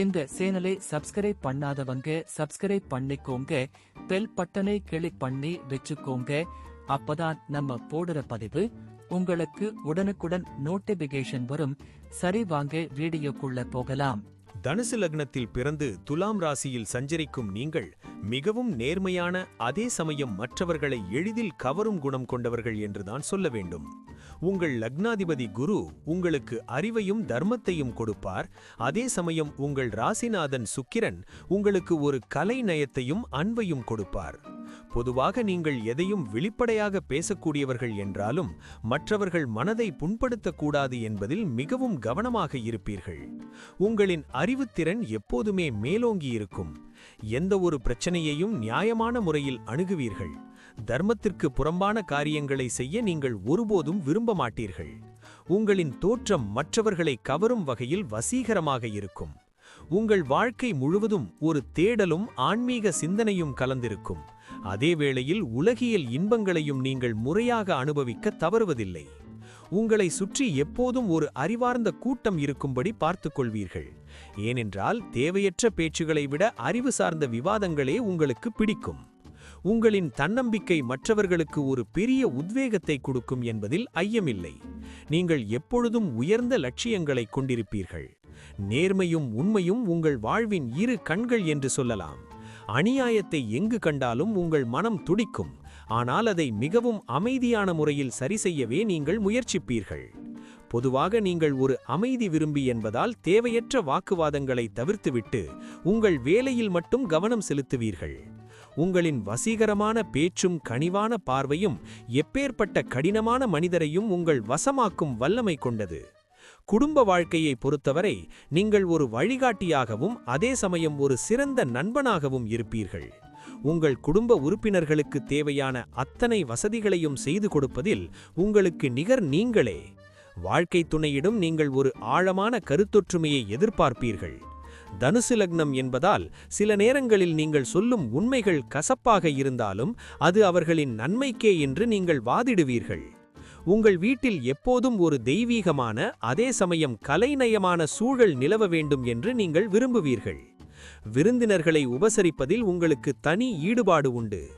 இந்த சேனலை சப்ஸ்கிரைப் பண்ணாதவங்க சப்ஸ்கிரைப் பண்ணிக்கோங்க. பெல் பட்டனை கிளிக் பண்ணி வச்சுக்கோங்க. அப்பதான் நம்ம போடுற பதிவு உங்களுக்கு உடனுக்குடன் நோட்டிபிகேஷன் வரும். சரி வாங்க வீடியோக்குள்ள போகலாம். தனுசு லக்னத்தில் பிறந்து துலாம் ராசியில் சஞ்சரிக்கும் நீங்கள் மிகவும் நேர்மையான அதே சமயம் மற்றவர்களை எளிதில் கவரும் குணம் கொண்டவர்கள் என்றுதான் சொல்ல வேண்டும். உங்கள் லக்னாதிபதி குரு உங்களுக்கு அறிவையும் தர்மத்தையும் கொடுப்பார். அதே சமயம் உங்கள் ராசிநாதன் சுக்கிரன் உங்களுக்கு ஒரு கலை நயத்தையும் அன்பையும் கொடுப்பார். பொதுவாக நீங்கள் எதையும் வெளிப்படையாக பேசக்கூடியவர்கள் என்றாலும் மற்றவர்கள் மனதை புண்படுத்தக்கூடாது என்பதில் மிகவும் கவனமாக இருப்பீர்கள். உங்களின் அறிவுத்திறன் எப்போதுமே மேலோங்கி இருக்கும் எந்த ஒரு பிரச்சனையையும் நியாயமான முறையில் அணுகுவீர்கள். தர்மத்திற்கு புறம்பான காரியங்களை செய்ய நீங்கள் ஒருபோதும் விரும்ப மாட்டீர்கள். உங்களின் தோற்றம் மற்றவர்களை கவரும் வகையில் வசீகரமாக இருக்கும். உங்கள் வாழ்க்கை முழுவதும் ஒரு தேடலும் ஆன்மீக சிந்தனையும் கலந்திருக்கும். அதே வேளையில் உலகியல் இன்பங்களையும் நீங்கள் முறையாக அனுபவிக்க தவறுவதில்லை. உங்களை சுற்றி எப்போதும் ஒரு அறிவார்ந்த கூட்டம் இருக்கும்படி பார்த்துக் கொள்வீர்கள். ஏனென்றால் தேவையற்ற பேச்சுகளை விட அறிவு சார்ந்த விவாதங்களே உங்களுக்கு பிடிக்கும். உங்களின் தன்னம்பிக்கை மற்றவர்களுக்கு ஒரு பெரிய உத்வேகத்தை கொடுக்கும் என்பதில் ஐயமில்லை. நீங்கள் எப்பொழுதும் உயர்ந்த லட்சியங்களை கொண்டிருப்பீர்கள். நேர்மையும் உண்மையும் உங்கள் வாழ்வின் இரு கண்கள் என்று சொல்லலாம். அநியாயத்தை எங்கு கண்டாலும் உங்கள் மனம் துடிக்கும். ஆனால் அதை மிகவும் அமைதியான முறையில் சரி செய்யவே நீங்கள் முயற்சிப்பீர்கள். பொதுவாக நீங்கள் ஒரு அமைதி விரும்பி என்பதால் தேவையற்ற வாக்குவாதங்களை தவிர்த்துவிட்டு உங்கள் வேலையில் மட்டும் கவனம் செலுத்துவீர்கள். உங்களின் வசீகரமான பேச்சும் கனிவான பார்வையும் எப்பேற்பட்ட கடினமான மனிதரையும் உங்கள் வசமாக்கும் வல்லமை கொண்டது. குடும்ப வாழ்க்கையை பொறுத்தவரை நீங்கள் ஒரு வழிகாட்டியாகவும் அதே சமயம் ஒரு சிறந்த நண்பனாகவும் இருப்பீர்கள். உங்கள் குடும்ப உறுப்பினர்களுக்கு தேவையான அத்தனை வசதிகளையும் செய்து கொடுப்பதில் உங்களுக்கு நிகர் நீங்களே. வாழ்க்கை துணையிடம் நீங்கள் ஒரு ஆழமான கருத்தொற்றுமையை எதிர்பார்ப்பீர்கள். தனுசு லக்னம் என்பதால் சில நேரங்களில் நீங்கள் சொல்லும் உண்மைகள் கசப்பாக இருந்தாலும் அது அவர்களின் நன்மைக்கே என்று நீங்கள் வாதிடுவீர்கள். உங்கள் வீட்டில் எப்போதும் ஒரு தெய்வீகமான அதே சமயம் கலைநயமான சூழல் நிலவ வேண்டும் என்று நீங்கள் விரும்புவீர்கள். விருந்தினர்களை உபசரிப்பதில் உங்களுக்கு தனி ஈடுபாடு உண்டு.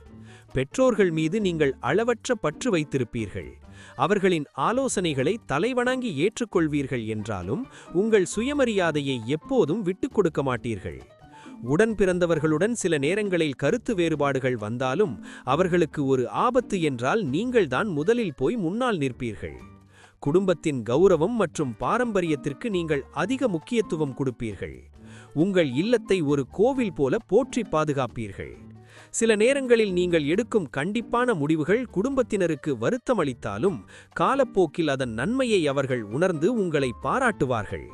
பெற்றோர்கள் மீது நீங்கள் அளவற்ற பற்று வைத்திருப்பீர்கள். அவர்களின் ஆலோசனைகளை தலைவணங்கி ஏற்றுக்கொள்வீர்கள் என்றாலும் உங்கள் சுயமரியாதையை எப்போதும் விட்டுக் கொடுக்க மாட்டீர்கள். உடன் பிறந்தவர்களுடன் சில நேரங்களில் கருத்து வேறுபாடுகள் வந்தாலும் அவர்களுக்கு ஒரு ஆபத்து என்றால் நீங்கள்தான் முதலில் போய் முன்னால் நிற்பீர்கள். குடும்பத்தின் கௌரவம் மற்றும் பாரம்பரியத்திற்கு நீங்கள் அதிக முக்கியத்துவம் கொடுப்பீர்கள். உங்கள் இல்லத்தை ஒரு கோவில் போல போற்றி பாதுகாப்பீர்கள். சில நேரங்களில் நீங்கள் எடுக்கும் கண்டிப்பான முடிவுகள் குடும்பத்தினருக்கு வருத்தமளித்தாலும் காலப்போக்கில் அதன் நன்மையை அவர்கள் உணர்ந்து உங்களை பாராட்டுவார்கள்.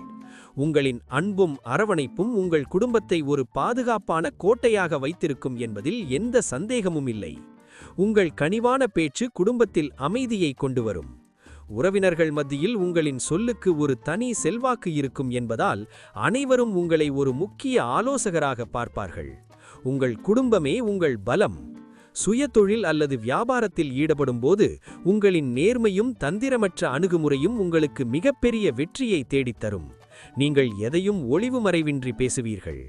உங்களின் அன்பும் அரவணைப்பும் உங்கள் குடும்பத்தை ஒரு பாதுகாப்பான கோட்டையாக வைத்திருக்கும் என்பதில் எந்த சந்தேகமும் இல்லை. உங்கள் கனிவான பேச்சு குடும்பத்தில் அமைதியை கொண்டு வரும். உறவினர்கள் மத்தியில் உங்களின் சொல்லுக்கு ஒரு தனி செல்வாக்கு இருக்கும் என்பதால் அனைவரும் உங்களை ஒரு முக்கிய ஆலோசகராக பார்ப்பார்கள். உங்கள் குடும்பமே உங்கள் பலம். சுயதொழில் அல்லது வியாபாரத்தில் ஈடுபடும்போது உங்களின் நேர்மையும் தந்திரமற்ற அணுகுமுறையும் உங்களுக்கு மிகப்பெரிய வெற்றியை தேடித்தரும். நீங்கள் எதையும் ஒளிவு மறைவின்றி பேசுவீர்கள்.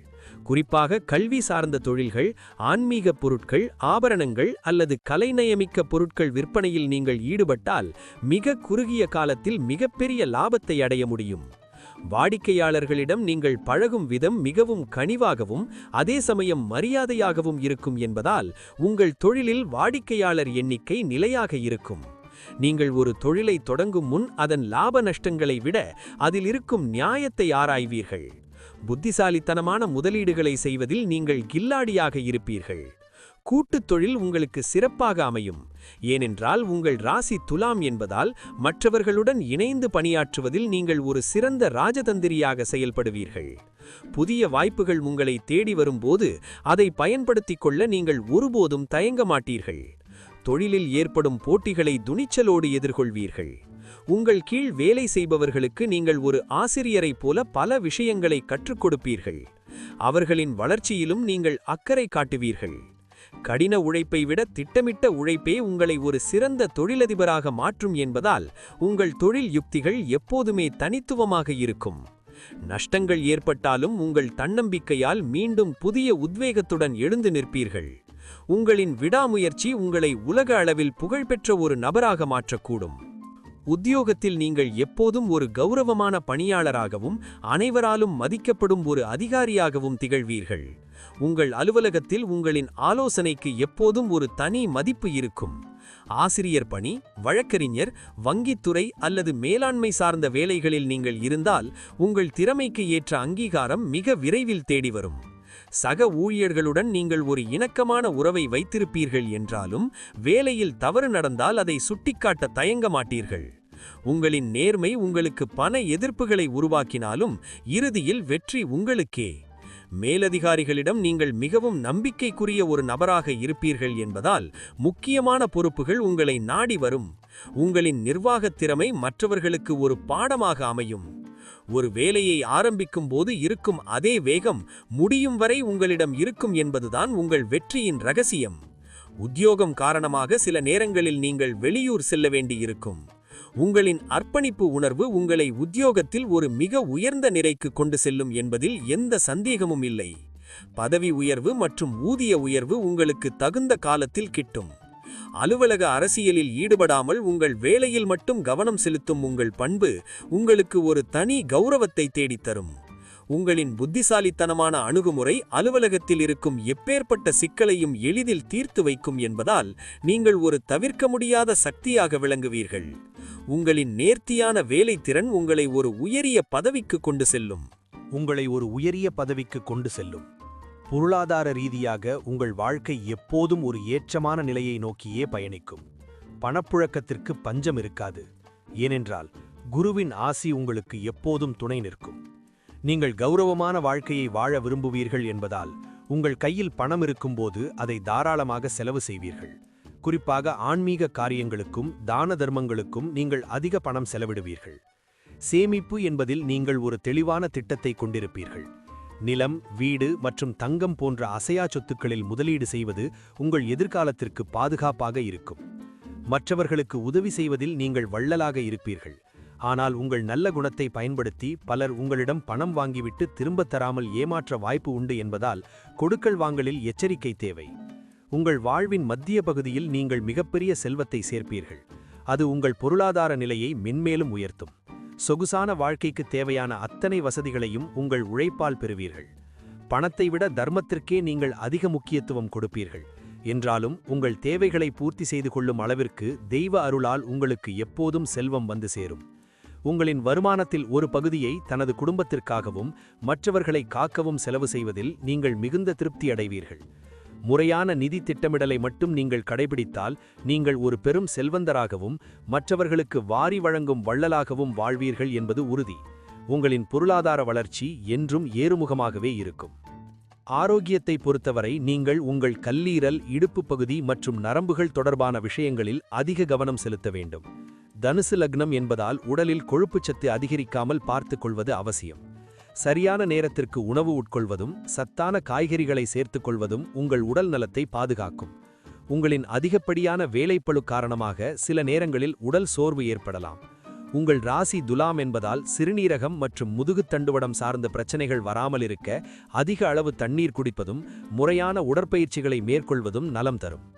குறிப்பாக கல்வி சார்ந்த தொழில்கள் ஆன்மீக பொருட்கள் ஆபரணங்கள் அல்லது கலைநயமிக்க பொருட்கள் விற்பனையில் நீங்கள் ஈடுபட்டால் மிக குறுகிய காலத்தில் மிகப்பெரிய லாபத்தை அடைய முடியும். வாடிக்கையாளர்களிடம் நீங்கள் பழகும் விதம் மிகவும் கனிவாகவும் அதே சமயம் மரியாதையாகவும் இருக்கும் என்பதால் உங்கள் தொழிலில் வாடிக்கையாளர் எண்ணிக்கை நிலையாக இருக்கும். நீங்கள் ஒரு தொழிலை தொடங்கும் முன் அதன் லாப நஷ்டங்களை விட அதில் இருக்கும் நியாயத்தை ஆராய்வீர்கள். புத்திசாலித்தனமான முதலீடுகளை செய்வதில் நீங்கள் கில்லாடியாக இருப்பீர்கள். கூட்டுத் தொழில் உங்களுக்கு சிறப்பாக அமையும். ஏனென்றால் உங்கள் ராசி துலாம் என்பதால் மற்றவர்களுடன் இணைந்து பணியாற்றுவதில் நீங்கள் ஒரு சிறந்த ராஜதந்திரியாக செயல்படுவீர்கள். புதிய வாய்ப்புகள் உங்களை தேடி வரும்போது அதை பயன்படுத்திக் கொள்ள நீங்கள் ஒருபோதும் தயங்க மாட்டீர்கள். தொழிலில் ஏற்படும் போட்டிகளை துணிச்சலோடு எதிர்கொள்வீர்கள். உங்கள் கீழ் வேலை செய்பவர்களுக்கு நீங்கள் ஒரு ஆசிரியரைப் போல பல விஷயங்களை கற்றுக் கொடுப்பீர்கள். அவர்களின் வளர்ச்சியிலும் நீங்கள் அக்கறை காட்டுவீர்கள். கடின உழைப்பை விட திட்டமிட்ட உழைப்பே உங்களை ஒரு சிறந்த தொழிலதிபராக மாற்றும் என்பதால் உங்கள் தொழில் யுக்திகள் எப்போதுமே தனித்துவமாக இருக்கும். நஷ்டங்கள் ஏற்பட்டாலும் உங்கள் தன்னம்பிக்கையால் மீண்டும் புதிய உத்வேகத்துடன் எழுந்து நிற்பீர்கள். உங்களின் விடாமுயற்சி உங்களை உலக அளவில் புகழ்பெற்ற ஒரு நபராக மாற்றக்கூடும். உத்தியோகத்தில் நீங்கள் எப்போதும் ஒரு கௌரவமான பணியாளராகவும் அனைவராலும் மதிக்கப்படும் ஒரு அதிகாரியாகவும் திகழ்வீர்கள். உங்கள் அலுவலகத்தில் உங்களின் ஆலோசனைக்கு எப்போதும் ஒரு தனி மதிப்பு இருக்கும். ஆசிரியர் பணி வழக்கறிஞர் வங்கித்துறை அல்லது மேலாண்மை சார்ந்த வேலைகளில் நீங்கள் இருந்தால் உங்கள் திறமைக்கு ஏற்ற அங்கீகாரம் மிக விரைவில் தேடி வரும். சக ஊழியர்களுடன் நீங்கள் ஒரு இணக்கமான உறவை வைத்திருப்பீர்கள் என்றாலும் வேலையில் தவறு நடந்தால் அதை சுட்டிக்காட்ட தயங்க மாட்டீர்கள் உங்களின் நேர்மை உங்களுக்கு பண எதிர்ப்புகளை உருவாக்கினாலும் இறுதியில் வெற்றி உங்களுக்கே. மேலதிகாரிகளிடம் நீங்கள் மிகவும் நம்பிக்கைக்குரிய ஒரு நபராக இருப்பீர்கள் என்பதால் முக்கியமான பொறுப்புகள் உங்களை நாடி வரும். உங்களின் நிர்வாகத் திறமை மற்றவர்களுக்கு ஒரு பாடமாக அமையும். ஒரு வேலையை ஆரம்பிக்கும் போது இருக்கும் அதே வேகம் முடியும் வரை உங்களிடம் இருக்கும் என்பதுதான் உங்கள் வெற்றியின் ரகசியம். உத்தியோகம் காரணமாக சில நேரங்களில் நீங்கள் வெளியூர் செல்ல வேண்டியிருக்கும். உங்களின் அர்ப்பணிப்பு உணர்வு உங்களை உத்தியோகத்தில் ஒரு மிக உயர்ந்த நிறைக்கு கொண்டு செல்லும் என்பதில் எந்த சந்தேகமும் இல்லை. பதவி உயர்வு மற்றும் ஊதிய உயர்வு உங்களுக்கு தகுந்த காலத்தில் கிட்டும். அலுவலக அரசியலில் ஈடுபடாமல் உங்கள் வேலையில் மட்டும் கவனம் செலுத்தும் உங்கள் பண்பு உங்களுக்கு ஒரு தனி கௌரவத்தை தேடித்தரும். உங்களின் புத்திசாலித்தனமான அணுகுமுறை அலுவலகத்தில் இருக்கும் எப்பேற்பட்ட சிக்கலையும் எளிதில் தீர்த்து வைக்கும் என்பதால் நீங்கள் ஒரு தவிர்க்க முடியாத சக்தியாக விளங்குவீர்கள். உங்களின் நேர்த்தியான வேலைத்திறன் உங்களை ஒரு உயரிய பதவிக்கு கொண்டு செல்லும். உங்களை ஒரு உயரிய பதவிக்கு கொண்டு செல்லும். பொருளாதார ரீதியாக உங்கள் வாழ்க்கை எப்போதும் ஒரு ஏற்றமான நிலையை நோக்கியே பயணிக்கும். பணப்புழக்கத்திற்கு பஞ்சம் இருக்காது. ஏனென்றால் குருவின் ஆசி உங்களுக்கு எப்போதும் துணை நிற்கும். நீங்கள் கௌரவமான வாழ்க்கையை வாழ விரும்புவீர்கள் என்பதால் உங்கள் கையில் பணம் இருக்கும்போது அதை தாராளமாக செலவு செய்வீர்கள். குறிப்பாக ஆன்மீக காரியங்களுக்கும் தான தர்மங்களுக்கும் நீங்கள் அதிக பணம் செலவிடுவீர்கள். சேமிப்பு என்பதில் நீங்கள் ஒரு தெளிவான திட்டத்தை கொண்டிருப்பீர்கள். நிலம் வீடு மற்றும் தங்கம் போன்ற அசையா சொத்துக்களில் முதலீடு செய்வது உங்கள் எதிர்காலத்திற்கு பாதுகாப்பாக இருக்கும். மற்றவர்களுக்கு உதவி செய்வதில் நீங்கள் வள்ளலாக இருப்பீர்கள். ஆனால் உங்கள் நல்ல குணத்தை பயன்படுத்தி பலர் உங்களிடம் பணம் வாங்கிவிட்டு திரும்பத் தராமல் ஏமாற்ற வாய்ப்பு உண்டு என்பதால் கொடுக்கல் வாங்கலில் எச்சரிக்கை தேவை. உங்கள் வாழ்வின் மத்திய பகுதியில் நீங்கள் மிகப்பெரிய செல்வத்தை சேர்ப்பீர்கள். அது உங்கள் பொருளாதார நிலையை மென்மேலும் உயர்த்தும். சொகுசான வாழ்க்கைக்கு தேவையான அத்தனை வசதிகளையும் உங்கள் உழைப்பால் பெறுவீர்கள். பணத்தை விட தர்மத்திற்கே நீங்கள் அதிக முக்கியத்துவம் கொடுப்பீர்கள். என்றாலும் உங்கள் தேவைகளை பூர்த்தி செய்து கொள்ளும் அளவிற்கு தெய்வ அருளால் உங்களுக்கு எப்போதும் செல்வம் வந்து சேரும். உங்களின் வருமானத்தில் ஒரு பகுதியை தனது குடும்பத்திற்காகவும் மற்றவர்களை காக்கவும் செலவு செய்வதில் நீங்கள் மிகுந்த திருப்தி அடைவீர்கள். முறையான நிதி திட்டமிடலை மட்டும் நீங்கள் கடைபிடித்தால் நீங்கள் ஒரு பெரும் செல்வந்தராகவும் மற்றவர்களுக்கு வாரி வழங்கும் வள்ளலாகவும் வாழ்வீர்கள் என்பது உறுதி. உங்களின் பொருளாதார வளர்ச்சி என்றும் ஏறுமுகமாகவே இருக்கும். ஆரோக்கியத்தை பொறுத்தவரை நீங்கள் உங்கள் கல்லீரல் இடுப்பு பகுதி மற்றும் நரம்புகள் தொடர்பான விஷயங்களில் அதிக கவனம் செலுத்த வேண்டும். தனுசு லக்னம் என்பதால் உடலில் கொழுப்புச்சத்து அதிகரிக்காமல் பார்த்து கொள்வது அவசியம். சரியான நேரத்திற்கு உணவு உட்கொள்வதும் சத்தான காய்கறிகளை சேர்த்துக் கொள்வதும் உங்கள் உடல் நலத்தை பாதுகாக்கும். உங்களின் அதிகப்படியான வேலைப்பளு காரணமாக சில நேரங்களில் உடல் சோர்வு ஏற்படலாம். உங்கள் ராசி துலாம் என்பதால் சிறுநீரகம் மற்றும் முதுகுத்தண்டுவடம் சார்ந்த பிரச்சனைகள் வராமல் இருக்க அதிக அளவு தண்ணீர் குடிப்பதும் முறையான உடற்பயிற்சிகளை மேற்கொள்வதும் நலம் தரும்.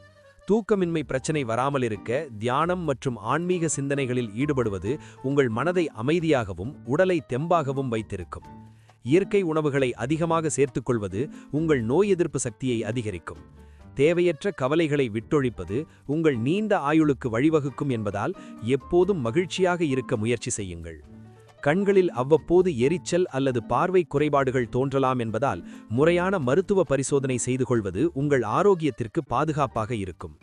தூக்கமின்மை பிரச்சனை வராமல் இருக்க தியானம் மற்றும் ஆன்மீக சிந்தனைகளில் ஈடுபடுவது உங்கள் மனதை அமைதியாகவும் உடலை தெம்பாகவும் வைத்திருக்கும். இயற்கை உணவுகளை அதிகமாக சேர்த்துக்கொள்வது உங்கள் நோய் எதிர்ப்பு சக்தியை அதிகரிக்கும். தேவையற்ற கவலைகளை விட்டொழிப்பது உங்கள் நீண்ட ஆயுளுக்கு வழிவகுக்கும் என்பதால் எப்போதும் மகிழ்ச்சியாக இருக்க முயற்சி செய்யுங்கள். கண்களில் அவ்வப்போது எரிச்சல் அல்லது பார்வை குறைபாடுகள் தோன்றலாம் என்பதால் முறையான மருத்துவ பரிசோதனை செய்து கொள்வது உங்கள் ஆரோக்கியத்திற்கு பாதுகாப்பாக இருக்கும்.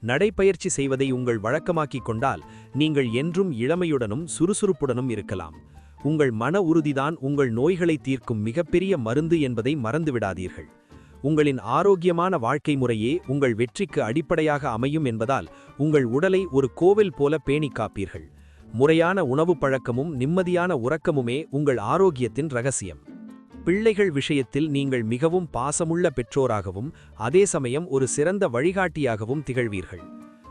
நடைப்பயிற்சி செய்வதை உங்கள் வழக்கமாக்கிக் கொண்டால் நீங்கள் என்றும் இளமையுடனும் சுறுசுறுப்புடனும் இருக்கலாம். உங்கள் மன உறுதிதான் உங்கள் நோய்களை தீர்க்கும் மிகப்பெரிய மருந்து என்பதை மறந்துவிடாதீர்கள். உங்களின் ஆரோக்கியமான வாழ்க்கை முறையே உங்கள் வெற்றிக்கு அடிப்படையாக அமையும் என்பதால் உங்கள் உடலை ஒரு கோவில் போல பேணி காப்பீர்கள். முறையான உணவு பழக்கமும் நிம்மதியான உறக்கமுமே உங்கள் ஆரோக்கியத்தின் ரகசியம். பிள்ளைகள் விஷயத்தில் நீங்கள் மிகவும் பாசமுள்ள பெற்றோராகவும் அதே சமயம் ஒரு சிறந்த வழிகாட்டியாகவும் திகழ்வீர்கள்.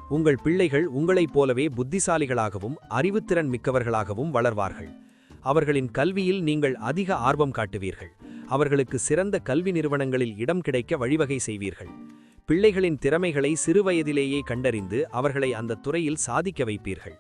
உங்கள் பிள்ளைகள் உங்களைப் போலவே புத்திசாலிகளாகவும் அறிவுத்திறன் மிக்கவர்களாகவும் வளர்வார்கள். அவர்களின் கல்வியில் நீங்கள் அதிக ஆர்வம் காட்டுவீர்கள். அவர்களுக்கு சிறந்த கல்வி நிறுவனங்களில் இடம் கிடைக்க வழிவகை செய்வீர்கள். பிள்ளைகளின் திறமைகளை சிறுவயதிலேயே கண்டறிந்து அவர்களை அந்த துறையில் சாதிக்க வைப்பீர்கள்.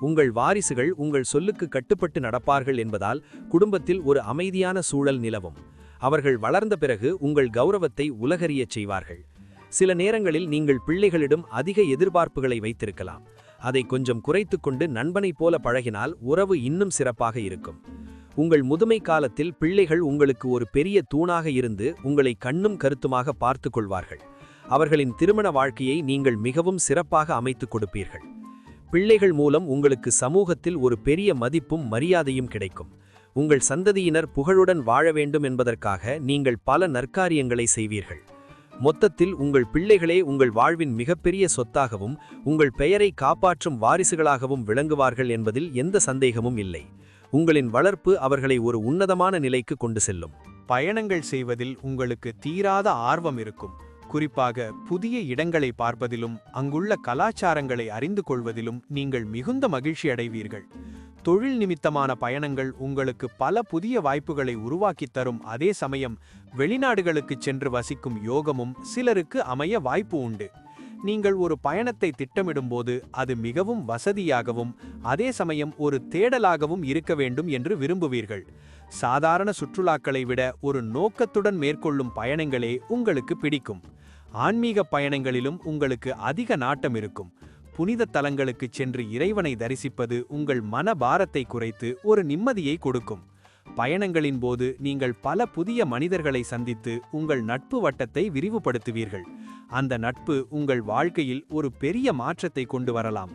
உங்கள் வாரிசுகள் உங்கள் சொல்லுக்கு கட்டுப்பட்டு நடப்பார்கள் என்பதால் குடும்பத்தில் ஒரு அமைதியான சூழல் நிலவும். அவர்கள் வளர்ந்த பிறகு உங்கள் கௌரவத்தை உலகறியச் செய்வார்கள். சில நேரங்களில் நீங்கள் பிள்ளைகளிடம் அதிக எதிர்பார்ப்புகளை வைத்திருக்கலாம். அதை கொஞ்சம் குறைத்துக்கொண்டு நண்பனைப் போல பழகினால் உறவு இன்னும் சிறப்பாக இருக்கும். உங்கள் முதுமை காலத்தில் பிள்ளைகள் உங்களுக்கு ஒரு பெரிய தூணாக இருந்து உங்களை கண்ணும் கருத்துமாக பார்த்து கொள்வார்கள். அவர்களின் திருமண வாழ்க்கையை நீங்கள் மிகவும் சிறப்பாக அமைத்துக் கொடுப்பீர்கள். பிள்ளைகள் மூலம் உங்களுக்கு சமூகத்தில் ஒரு பெரிய மதிப்பும் மரியாதையும் கிடைக்கும். உங்கள் சந்ததியினர் புகழுடன் வாழ வேண்டும் என்பதற்காக நீங்கள் பல நற்காரியங்களை செய்வீர்கள். மொத்தத்தில் உங்கள் பிள்ளைகளே உங்கள் வாழ்வின் மிகப்பெரிய சொத்தாகவும் உங்கள் பெயரை காப்பாற்றும் வாரிசுகளாகவும் விளங்குவார்கள் என்பதில் எந்த சந்தேகமும் இல்லை. உங்களின் வளர்ப்பு அவர்களை ஒரு உன்னதமான நிலைக்கு கொண்டு செல்லும். பயணங்கள் செய்வதில் உங்களுக்கு தீராத ஆர்வம் இருக்கும். குறிப்பாக புதிய இடங்களை பார்ப்பதிலும் அங்குள்ள கலாச்சாரங்களை அறிந்து கொள்வதிலும் நீங்கள் மிகுந்த மகிழ்ச்சி அடைவீர்கள். தொழில் நிமித்தமான பயணங்கள் உங்களுக்கு பல புதிய வாய்ப்புகளை உருவாக்கித் தரும். அதே சமயம் வெளிநாடுகளுக்குச் சென்று வசிக்கும் யோகமும் சிலருக்கு அமைய வாய்ப்பு உண்டு. நீங்கள் ஒரு பயணத்தை திட்டமிடும்போது அது மிகவும் வசதியாகவும் அதே சமயம் ஒரு தேடலாகவும் இருக்க வேண்டும் என்று விரும்புவீர்கள். சாதாரண சுற்றுலாக்களை விட ஒரு நோக்கத்துடன் மேற்கொள்ளும் பயணங்களே உங்களுக்கு பிடிக்கும். ஆன்மீக பயணங்களிலும் உங்களுக்கு அதிக நாட்டம் இருக்கும். புனித தலங்களுக்கு சென்று இறைவனை தரிசிப்பது உங்கள் மன பாரத்தை குறைத்து ஒரு நிம்மதியை கொடுக்கும். பயணங்களின் போது நீங்கள் பல புதிய மனிதர்களை சந்தித்து உங்கள் நட்பு வட்டத்தை விரிவுபடுத்துவீர்கள். அந்த நட்பு உங்கள் வாழ்க்கையில் ஒரு பெரிய மாற்றத்தை கொண்டு வரலாம்.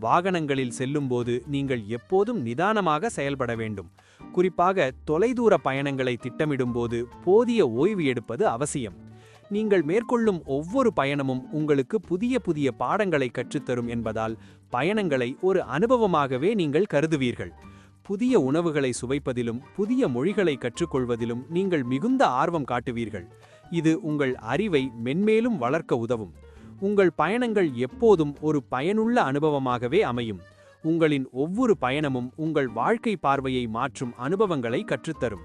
வாகனங்களில் செல்லும்போது நீங்கள் எப்போதும் நிதானமாக செயல்பட வேண்டும். குறிப்பாக தொலைதூர பயணங்களை திட்டமிடும்போது போதிய ஓய்வு எடுப்பது அவசியம். நீங்கள் மேற்கொள்ளும் ஒவ்வொரு பயணமும் உங்களுக்கு புதிய புதிய பாடங்களை கற்றுத்தரும் என்பதால் பயணங்களை ஒரு அனுபவமாகவே நீங்கள் கருதுவீர்கள். புதிய உணவுகளை சுவைப்பதிலும் புதிய மொழிகளை கற்றுக்கொள்வதிலும் நீங்கள் மிகுந்த ஆர்வம் காட்டுவீர்கள். இது உங்கள் அறிவை மென்மேலும் வளர்க்க உதவும். உங்கள் பயணங்கள் எப்போதும் ஒரு பயனுள்ள அனுபவமாகவே அமையும். உங்களின் ஒவ்வொரு பயணமும் உங்கள் வாழ்க்கை பார்வையை மாற்றும் அனுபவங்களை கற்றுத்தரும்.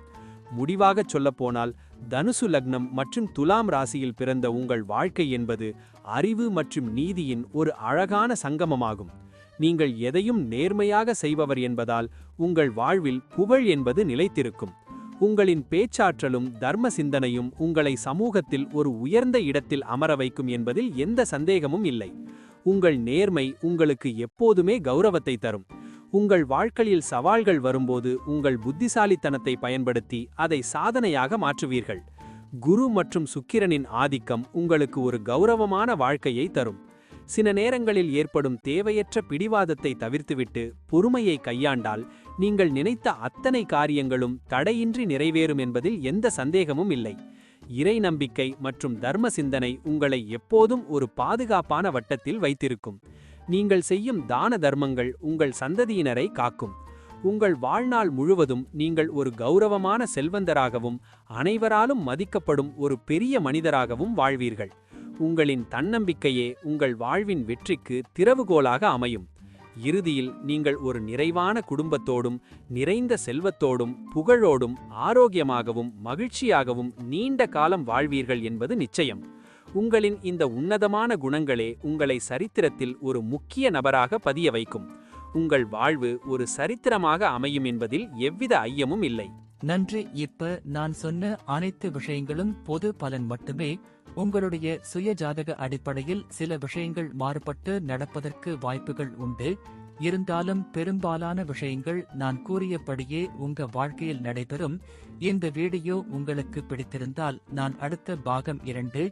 முடிவாகச் சொல்லப்போனால் தனுசு லக்னம் மற்றும் துலாம் ராசியில் பிறந்த உங்கள் வாழ்க்கை என்பது அறிவு மற்றும் நீதியின் ஒரு அழகான சங்கமமாகும். நீங்கள் எதையும் நேர்மையாக செய்பவர் என்பதால் உங்கள் வாழ்வில் புகழ் என்பது நிலைத்திருக்கும். உங்களின் பேச்சாற்றலும் தர்ம சிந்தனையும் உங்களை சமூகத்தில் ஒரு உயர்ந்த இடத்தில் அமர வைக்கும் என்பதில் எந்த சந்தேகமும் இல்லை. உங்கள் நேர்மை உங்களுக்கு எப்போதுமே கௌரவத்தை தரும். உங்கள் வாழ்க்கையில் சவால்கள் வரும்போது உங்கள் புத்திசாலித்தனத்தை பயன்படுத்தி அதை சாதனையாக மாற்றுவீர்கள். குரு மற்றும் சுக்கிரனின் ஆதிக்கம் உங்களுக்கு ஒரு கௌரவமான வாழ்க்கையை தரும். சில நேரங்களில் ஏற்படும் தேவையற்ற பிடிவாதத்தை தவிர்த்துவிட்டு பொறுமையை கையாண்டால் நீங்கள் நினைத்த அத்தனை காரியங்களும் தடையின்றி நிறைவேறும் என்பதில் எந்த சந்தேகமும் இல்லை. இறை நம்பிக்கை மற்றும் தர்ம சிந்தனை உங்களை எப்போதும் ஒரு பாதுகாப்பான வட்டத்தில் வைத்திருக்கும். நீங்கள் செய்யும் தான தர்மங்கள் உங்கள் சந்ததியினரை காக்கும். உங்கள் வாழ்நாள் முழுவதும் நீங்கள் ஒரு கௌரவமான செல்வந்தராகவும் அனைவராலும் மதிக்கப்படும் ஒரு பெரிய மனிதராகவும் வாழ்வீர்கள். உங்களின் தன்னம்பிக்கையே உங்கள் வாழ்வின் வெற்றிக்கு திறவுகோலாக அமையும். இறுதியில் நீங்கள் ஒரு நிறைவான குடும்பத்தோடும் நிறைந்த செல்வத்தோடும் புகழோடும் ஆரோக்கியமாகவும் மகிழ்ச்சியாகவும் நீண்ட காலம் வாழ்வீர்கள் என்பது நிச்சயம். உங்களின் இந்த உன்னதமான குணங்களே உங்களை சரித்திரத்தில் ஒரு முக்கிய நபராக பதிய வைக்கும். உங்கள் வாழ்வு ஒரு சரித்திரமாக அமையும் என்பதில் எவ்வித ஐயமும் இல்லை. நன்றி. இப்ப நான் சொன்ன அனைத்து விஷயங்களும் பொது பலன் மட்டுமே. உங்களுடைய சுய ஜாதக அடிப்படையில் சில விஷயங்கள் மாறுபட்டு நடப்பதற்கு வாய்ப்புகள் உண்டு. இருந்தாலும் பெரும்பாலான விஷயங்கள் நான் கூறியபடியே உங்க வாழ்க்கையில் நடைபெறும். இந்த வீடியோ உங்களுக்கு பிடித்திருந்தால் நான் அடுத்த பாகம் இரண்டு